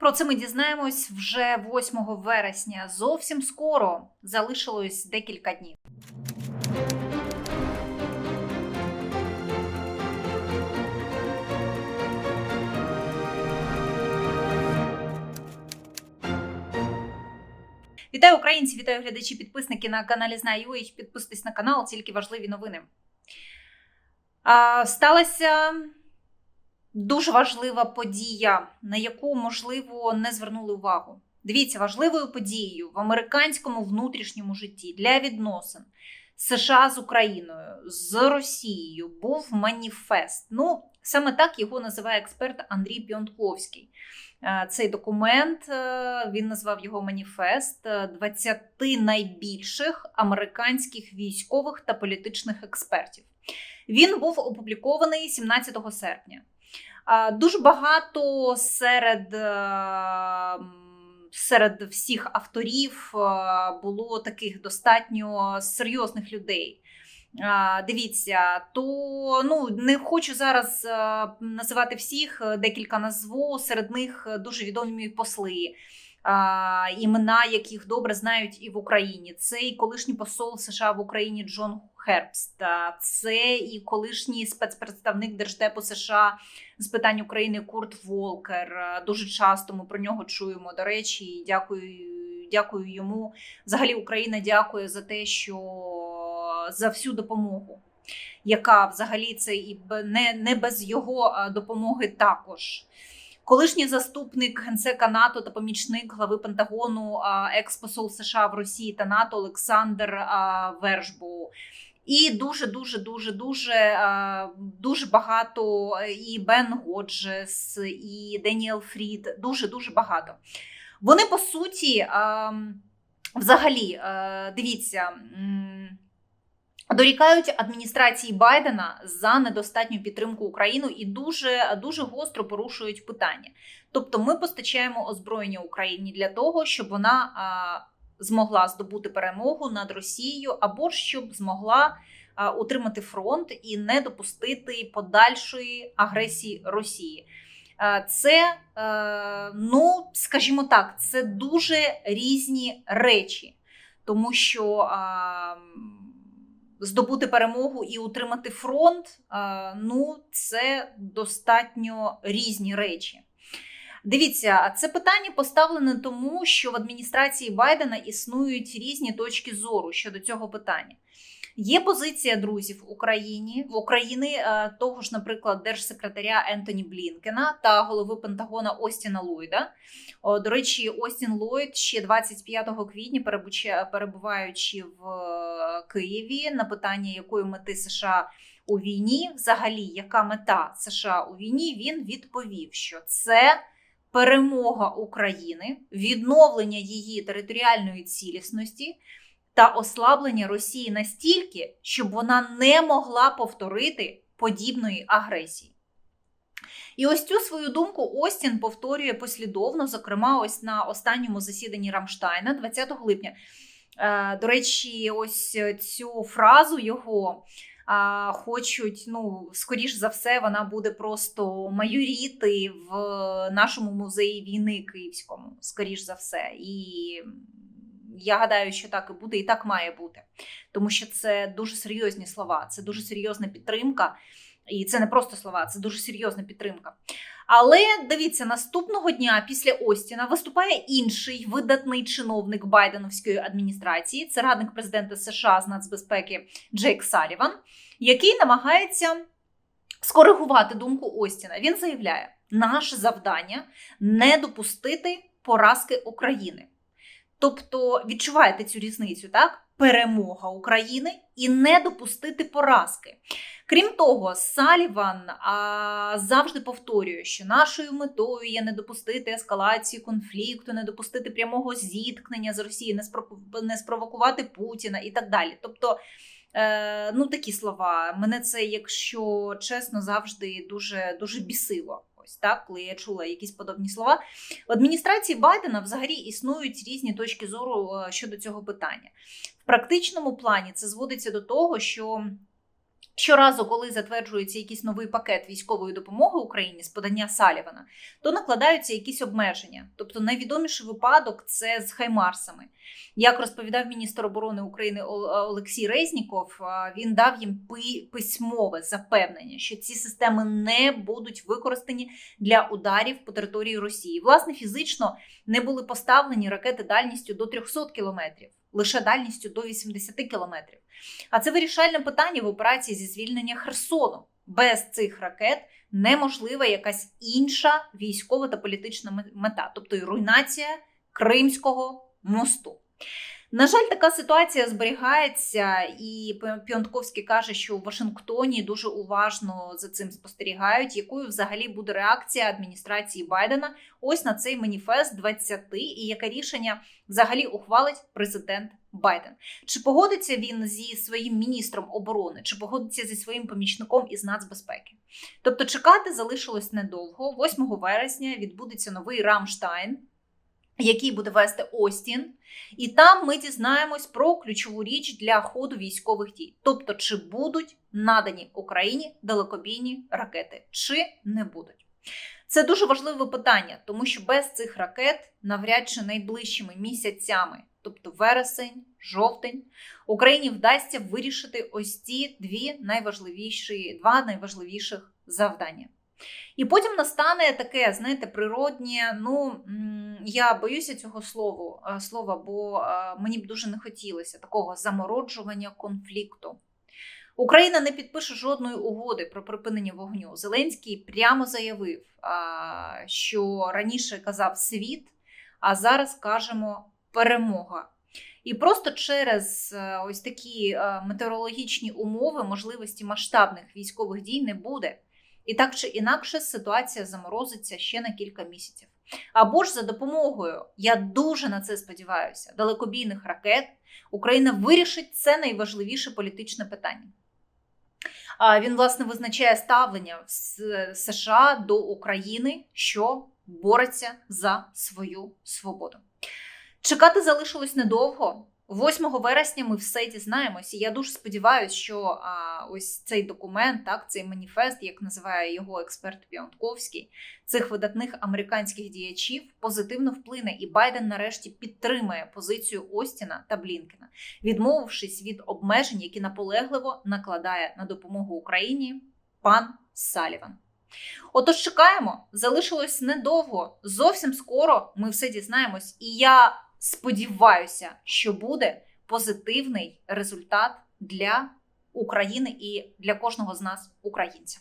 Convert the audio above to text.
Про це ми дізнаємось вже 8 вересня. Зовсім скоро залишилось декілька днів. Вітаю українці, вітаю глядачі, підписники на каналі Знаю. Підписуйтесь на канал, тільки важливі новини. А, Сталася дуже важлива подія, на яку, можливо, не звернули увагу. Дивіться, важливою подією в американському внутрішньому житті для відносин США з Україною, з Росією був маніфест. Ну, саме так його називає експерт Андрій Піонтковський. Е, Цей документ е, він назвав його маніфест 20 найбільших американських військових та політичних експертів. Він був опублікований 17 серпня. Е, Дуже багато серед, е, серед всіх авторів е, було таких достатньо серйозних людей. Дивіться, то ну не хочу зараз називати всіх, е, декілька назву. Серед них е, дуже відомі посли, імена яких добре знають і в Україні. Це і колишній посол США в Україні Джон Хербст, це і колишній спецпредставник Держдепу США з питань України Курт Волкер. Дуже часто ми про нього чуємо. До речі, і дякую, дякую йому. Взагалі, Україна дякує за те, що за всю допомогу, яка взагалі це і не, не без його допомоги також. Колишній заступник генсека НАТО та помічник глави Пентагону, екс-посол США в Росії та НАТО Олександр а, Вершбоу. І дуже, дуже, дуже, дуже, дуже багато і Бен Годжес, і Деніел Фрід. Дуже, дуже багато. Вони по суті, взагалі, е, дивіться. Дорікають адміністрації Байдена за недостатню підтримку України і дуже дуже гостро порушують питання. Тобто, ми постачаємо озброєння Україні для того, щоб вона а, змогла здобути перемогу над Росією, або щоб змогла а, утримати фронт і не допустити подальшої агресії Росії. Це, е, ну скажімо так, це дуже різні речі, тому що. Здобути перемогу і утримати фронт, ну це достатньо різні речі. Дивіться, це питання поставлене тому, що в адміністрації Байдена існують різні точки зору щодо цього питання. Є позиція друзів в Україні в Україні е, того ж, наприклад, держсекретаря Ентоні Блінкена та голови Пентагона Остіна Ллойда. До речі, Остін Ллойд ще 25 квітня, перебуваючи в е, Києві, на питання якої мети США у війні, взагалі, яка мета США у війні, він відповів, що це перемога України, відновлення її територіальної цілісності та ослаблення Росії настільки, щоб вона не могла повторити подібної агресії. І ось цю свою думку Остін повторює послідовно, зокрема, ось на останньому засіданні Рамштайна 20 липня. Е, До речі, ось цю фразу його хочуть, ну, скоріш за все, вона буде просто майоріти в нашому музеї війни київському, скоріш за все. І я гадаю, що так і буде, і так має бути. Тому що це дуже серйозні слова, це дуже серйозна підтримка. І це не просто слова, це дуже серйозна підтримка. Але дивіться, наступного дня після Остіна виступає інший видатний чиновник Байденовської адміністрації, це радник президента США з нацбезпеки Джейк Саліван, який намагається скоригувати думку Остіна. Він заявляє: наше завдання не допустити поразки України. Тобто, відчуваєте цю різницю, так? Перемога України і не допустити поразки. Крім того, Саліван а, завжди повторює, що нашою метою є не допустити ескалації конфлікту, не допустити прямого зіткнення з спро- не спровокувати Путіна і так далі. Тобто, е, ну такі слова. Мене це, якщо чесно, завжди дуже дуже бісило. Ось так, коли я чула якісь подобні слова. В адміністрації Байдена взагалі існують різні точки зору е, щодо цього питання. В практичному плані це зводиться до того, що Щоразу, коли затверджується якийсь новий пакет військової допомоги Україні з подання Салівана, то накладаються якісь обмеження. Тобто найвідоміший випадок це з Хаймарсами. Як розповідав міністр оборони України Олексій Резніков, він дав їм письмове запевнення, що ці системи не будуть використані для ударів по території Росії. Власне, фізично не були поставлені ракети дальністю до 300 кілометрів, лише дальністю до 80 кілометрів. А це вирішальне питання в операції зі звільнення Херсону. Без цих ракет неможлива якась інша військова та політична мета, тобто руйнація Кримського мосту. На жаль, така ситуація зберігається, і Піонтковський каже, що у Вашингтоні дуже уважно за цим спостерігають, якою взагалі буде реакція адміністрації Байдена ось на цей маніфест 20, і яке рішення взагалі ухвалить президент Байден. Чи погодиться він зі своїм міністром оборони, чи погодиться зі своїм помічником із нацбезпеки? Тобто, чекати залишилось недовго. 8 вересня відбудеться новий Рамштайн який буде вести Остін, і там ми дізнаємось про ключову річ для ходу військових дій. Тобто, чи будуть надані Україні далекобійні ракети, чи не будуть. Це дуже важливе питання, тому що без цих ракет, навряд чи найближчими місяцями, тобто вересень, жовтень, Україні вдасться вирішити ось ці дві найважливіші, два найважливіших завдання. І потім настане таке, знаєте, природнє. Ну я боюся цього слову, е, слова, бо е, мені б дуже не хотілося такого замороджування конфлікту. Україна не підпише жодної угоди про припинення вогню. Зеленський прямо заявив, що раніше казав світ, а зараз кажемо перемога. І просто через е, ось такі метеорологічні умови можливості масштабних військових дій не буде. І так чи інакше ситуація заморозиться ще на кілька місяців. Або ж за допомогою, я дуже на це сподіваюся, далекобійних ракет Україна вирішить це найважливіше політичне питання. Він, власне, визначає ставлення США до України, що бореться за свою свободу. Чекати залишилось недовго. 8 вересня ми все дізнаємося. Я дуже сподіваюся, що а, ось цей документ, так, цей маніфест, як називає його експерт Піонтковський, цих видатних американських діячів позитивно вплине, і Байден нарешті підтримає позицію Остіна та Блінкена, відмовившись від обмежень, які наполегливо накладає на допомогу Україні пан Саліван. Отож, чекаємо, залишилось недовго. Зовсім скоро ми все дізнаємось, і я сподіваюся, що буде позитивний результат для України і для кожного з нас, українців.